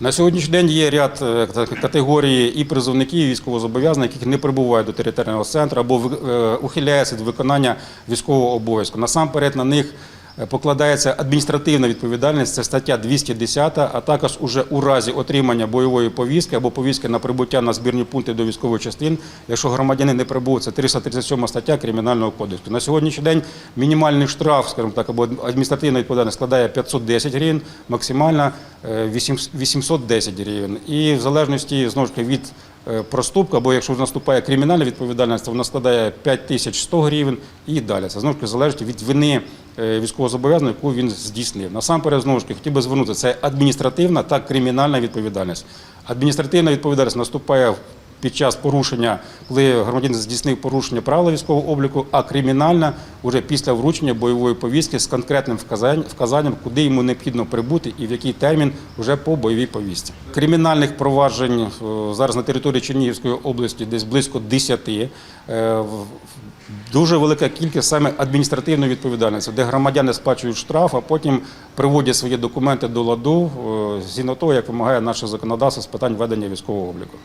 На сьогоднішній день є ряд е, категорій і призовників, і військовозобов'язаних, яких не прибувають до територіального центру або е, ухиляються від виконання військового обов'язку. Насамперед на них покладається адміністративна відповідальність, це стаття 210, а також уже у разі отримання бойової повістки або повістки на прибуття на збірні пункти до військових частин, якщо громадянин не прибув, це 337 стаття Кримінального кодексу. На сьогоднішній день мінімальний штраф, скажімо так, або адміністративна відповідальність складає 510 гривень, максимальна е, 8 810 гривень. І в залежності знову ж таки від е, проступку, або якщо наступає кримінальна відповідальність, то вона складає 5100 гривень і далі. Це знову ж таки залежить від вини е, зобов'язання, яку він здійснив. Насамперед, знову ж таки, хотів би звернути, це адміністративна та кримінальна відповідальність. Адміністративна відповідальність наступає в під час порушення, коли громадянин здійснив порушення правил військового обліку, а кримінальна вже після вручення бойової повістки з конкретним вказанням, куди йому необхідно прибути і в який термін вже по бойовій повістці. Кримінальних проваджень е, зараз на території Чернігівської області десь близько 10. Е, Дуже велика кількість саме адміністративної відповідальності, де громадяни сплачують штраф, а потім приводять свої документи до ладу е, згідно того, як вимагає наше законодавство з питань ведення військового обліку.